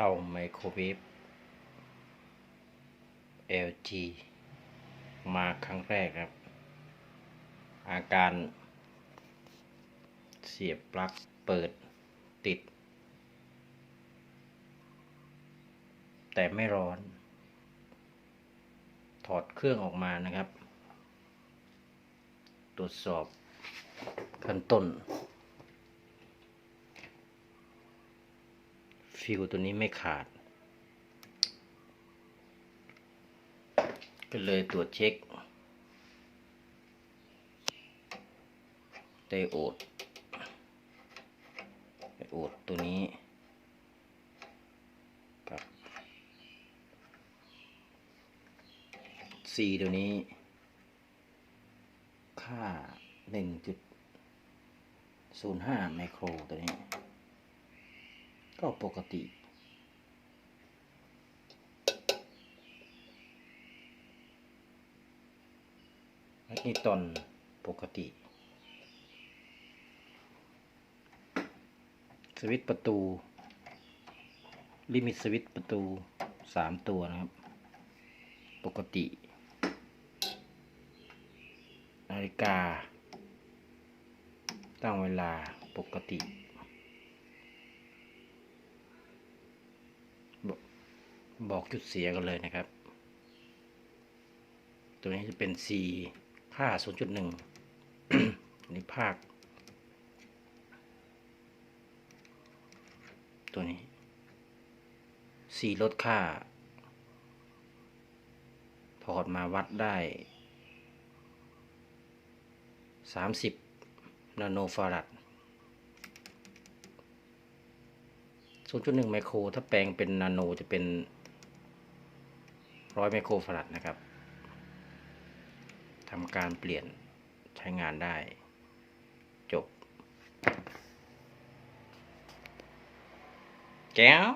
เตาไมโครเวฟ LG มาครั้งแรกครับ อาการเสียบปลั๊กเปิดติด แต่ไม่ร้อน ถอดเครื่องออกมานะครับ ตรวจสอบขั้นต้น ฟิวตัวนี้ไม่ขาด ก็เลยตรวจเช็คไดโอดไดโอดตัวนี้กับซีตัวนี้ ค่า 1.05 ไมโครตัวนี้ ก็ปกติ แมกนิตอนปกติ สวิตประตู ลิมิตสวิตประตูสามตัวนะครับ ปกติ นาฬิกา ตั้งเวลาปกติ บอกจุดเสียกันเลยนะครับ ตัวนี้จะเป็น C ค่า 0.1อันนี้ภาค ตัวนี้ C ลดค่า ถอดมาวัดได้ 30 นาโนฟารัด 0.1 ไมโคร ถ้าแปลงเป็นนาโนจะเป็น 100 ไมโครฟารัดนะครับทำการเปลี่ยนใช้งานได้ จบ แก้ว